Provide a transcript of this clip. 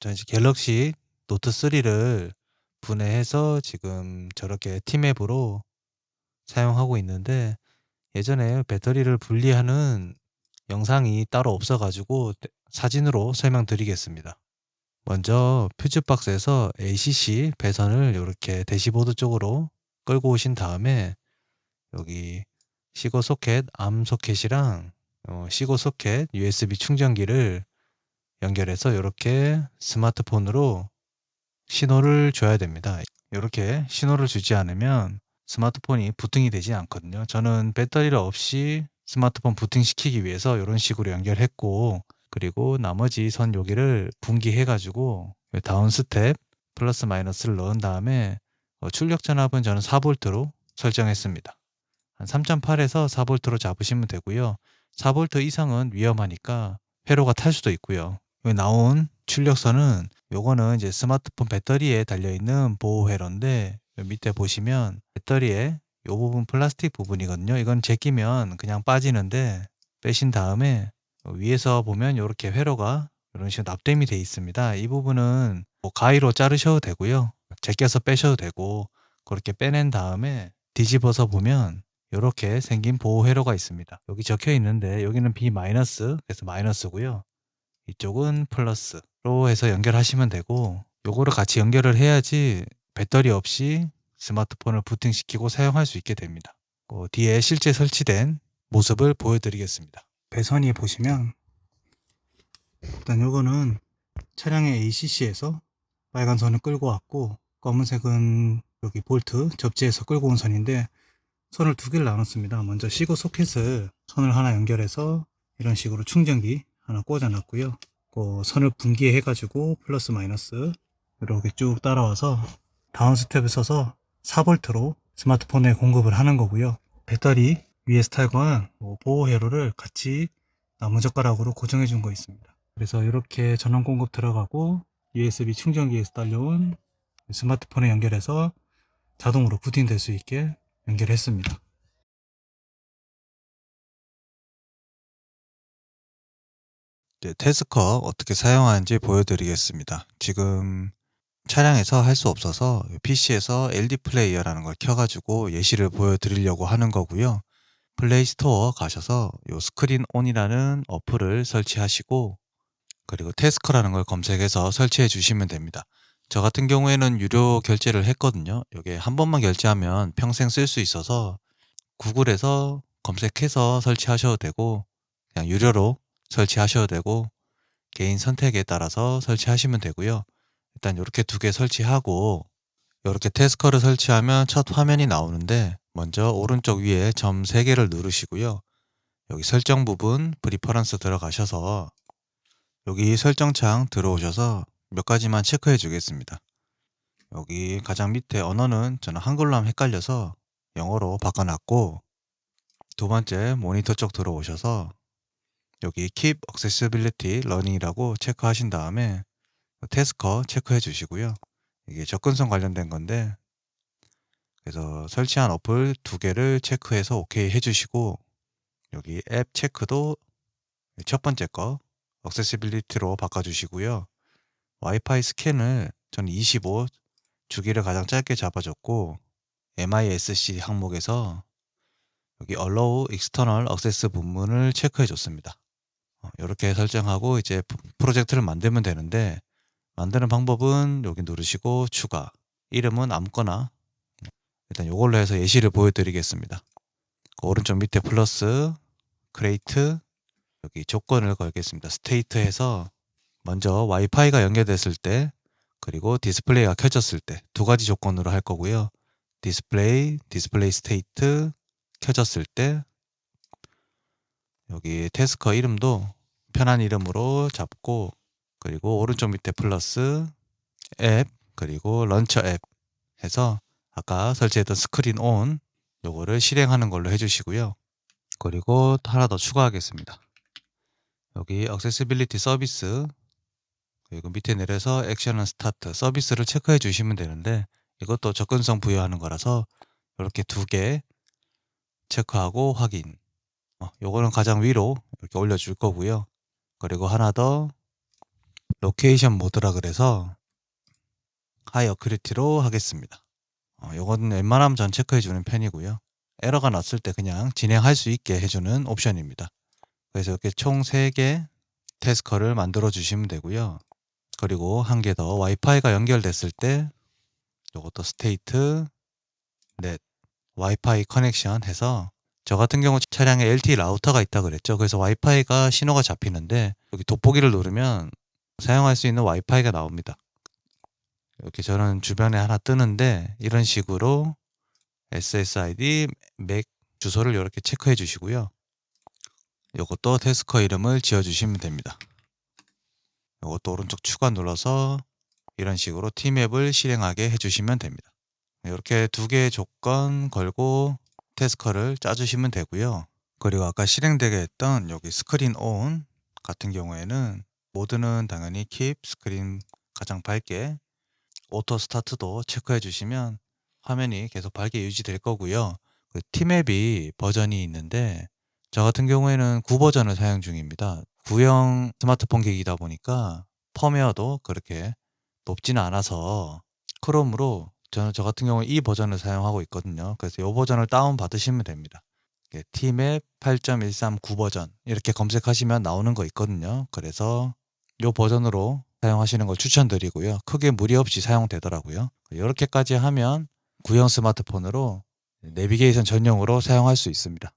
저 이제 갤럭시 노트 3를 분해해서 지금 저렇게 T맵으로 사용하고 있는데 예전에 배터리를 분리하는 영상이 따로 없어 가지고 네 사진으로 설명드리겠습니다. 먼저 퓨즈 박스에서 ACC 배선을 요렇게 대시보드 쪽으로 끌고 오신 다음에 여기 시거 소켓 암 소켓이랑 어 시거 소켓 USB 충전기를 연결해서 요렇게 스마트폰으로 신호를 줘야 됩니다. 요렇게 신호를 주지 않으면 스마트폰이 부팅이 되지 않거든요. 저는 배터리를 없이 스마트폰 부팅시키기 위해서 요런 식으로 연결했고 그리고 나머지 선 여기를 분기해 가지고 다운 스텝 플러스 마이너스를 넣은 다음에 어 출력 전압은 저는 4V로 설정했습니다. 한 3.8에서 4V로 잡으시면 되고요. 4V 이상은 위험하니까 회로가 탈 수도 있고요. 나온 출력선은 요거는 이제 스마트폰 배터리에 달려 있는 보호 회로인데 요 밑에 보시면 배터리에 요 부분 플라스틱 부분이거든요. 이건 제끼면 그냥 빠지는데 빼신 다음에 위에서 보면 요렇게 회로가 요런 식으로 납땜이 돼 있습니다. 이 부분은 뭐 가위로 자르셔도 되고요. 제껴서 빼셔도 되고 그렇게 빼낸 다음에 뒤집어서 보면 요렇게 생긴 보호 회로가 있습니다. 여기 적혀 있는데 여기는 B- 그래서 마이너스고요. 이쪽은 플러스로 해서 연결하시면 되고 요거를 같이 연결을 해야지 배터리 없이 스마트폰을 부팅시키고 사용할 수 있게 됩니다. 어 뒤에 실제 설치된 모습을 보여드리겠습니다. 배선이 보시면 일단 요거는 차량의 ACC에서 빨간 선을 끌고 왔고 검은색은 여기 볼트 접지에서 끌고 온 선인데 선을 두 개를 나눴습니다. 먼저 시거 소켓을 선을 하나 연결해서 이런 식으로 충전기 하나 꽂아 놨고요. 그 선을 분기해 가지고 플러스 마이너스 이렇게 쭉 따라와서 다운 스텝을 써서 4V로 스마트폰에 공급을 하는 거고요. 배터리 위에 스타일과 뭐 보호 회로를 같이 나무젓가락으로 고정해 준 거 있습니다. 그래서 이렇게 전원 공급 들어가고 USB 충전기에서 딸려온 스마트폰에 연결해서 자동으로 부팅될 수 있게 연결했습니다. 이제 테스커 어떻게 사용하는지 보여드리겠습니다. 지금 차량에서 할 수 없어서 PC에서 LD 플레이어라는 걸 켜가지고 예시를 보여드리려고 하는 거고요. 플레이 스토어 가셔서 요 스크린 온이라는 어플을 설치하시고 그리고 테스커라는 걸 검색해서 설치해 주시면 됩니다. 저 같은 경우에는 유료 결제를 했거든요. 요게 한 번만 결제하면 평생 쓸 수 있어서 구글에서 검색해서 설치하셔도 되고 그냥 유료로 설치하셔도 되고 개인 선택에 따라서 설치하시면 되고요. 일단 요렇게 두 개 설치하고 요렇게 테스커를 설치하면 첫 화면이 나오는데 먼저 오른쪽 위에 점 3개를 누르시고요. 여기 설정 부분 프리퍼런스 들어가셔서 여기 설정창 들어오셔서 몇 가지만 체크해 주겠습니다. 여기 가장 밑에 언어는 저는 한글로 하면 헷갈려서 영어로 바꿔놨고 두 번째 모니터 쪽 들어오셔서 여기 Keep Accessibility Running이라고 체크하신 다음에 테스커 체크해 주시고요. 이게 접근성 관련된 건데 그래서 설치한 어플 두 개를 체크해서 오케이 해주시고 여기 앱 체크도 첫 번째 거 액세시빌리티로 바꿔주시고요. 와이파이 스캔을 저는 25 주기를 가장 짧게 잡아줬고 MISC 항목에서 여기 Allow External Access 부분을 체크해 줬습니다. 이렇게 설정하고 이제 프로젝트를 만들면 되는데 만드는 방법은 여기 누르시고 추가 이름은 아무거나 일단 이걸로 해서 예시를 보여드리겠습니다. 그 오른쪽 밑에 플러스 크레이트 여기 조건을 걸겠습니다. 스테이트에서 먼저 와이파이가 연결됐을 때 그리고 디스플레이가 켜졌을 때 두 가지 조건으로 할 거고요. 디스플레이, 디스플레이 스테이트 켜졌을 때 여기 테스커 이름도 편한 이름으로 잡고 그리고 오른쪽 밑에 플러스 앱 그리고 런처 앱 해서 아까 설치했던 스크린 온 요거를 실행하는 걸로 해주시고요. 그리고 하나 더 추가하겠습니다. 여기 액세시빌리티 서비스 그리고 밑에 내려서 액션은 스타트 서비스를 체크해 주시면 되는데 이것도 접근성 부여하는 거라서 이렇게 두 개 체크하고 확인 어, 요거는 가장 위로 이렇게 올려줄 거고요. 그리고 하나 더 로케이션 모드라 그래서 하이 어큐리티로 하겠습니다. 어, 요건 웬만하면 전 체크해 주는 편이고요. 에러가 났을 때 그냥 진행할 수 있게 해주는 옵션입니다. 그래서 이렇게 총 3개 태스커를 만들어 주시면 되고요. 그리고 한 개 더 와이파이가 연결됐을 때 요것도 스테이트 넷 와이파이 커넥션 해서 저 같은 경우 차량에 LTE 라우터가 있다 그랬죠. 그래서 와이파이가 신호가 잡히는데 여기 돋보기를 누르면 사용할 수 있는 와이파이가 나옵니다. 이렇게 저는 주변에 하나 뜨는데 이런 식으로 SSID 맥 주소를 이렇게 체크해 주시고요. 이것도 테스커 이름을 지어 주시면 됩니다. 이것도 오른쪽 추가 눌러서 이런 식으로 T맵을 실행하게 해주시면 됩니다. 이렇게 두 개의 조건 걸고 테스커를 짜주시면 되고요. 그리고 아까 실행되게 했던 여기 스크린 온 같은 경우에는 모드는 당연히 킵 스크린 가장 밝게 오토 스타트도 체크해 주시면 화면이 계속 밝게 유지될 거고요. 그 T맵이 버전이 있는데 저 같은 경우에는 9버전을 사용 중입니다. 구형 스마트폰 기기다 보니까 펌웨어도 그렇게 높지는 않아서 크롬으로 저는 저 같은 경우에 이 버전을 사용하고 있거든요. 그래서 이 버전을 다운 받으시면 됩니다. T맵 8.139 버전 이렇게 검색하시면 나오는 거 있거든요. 그래서 이 버전으로 사용하시는 걸 추천드리고요. 크게 무리 없이 사용되더라고요. 이렇게까지 하면 구형 스마트폰으로 내비게이션 전용으로 사용할 수 있습니다.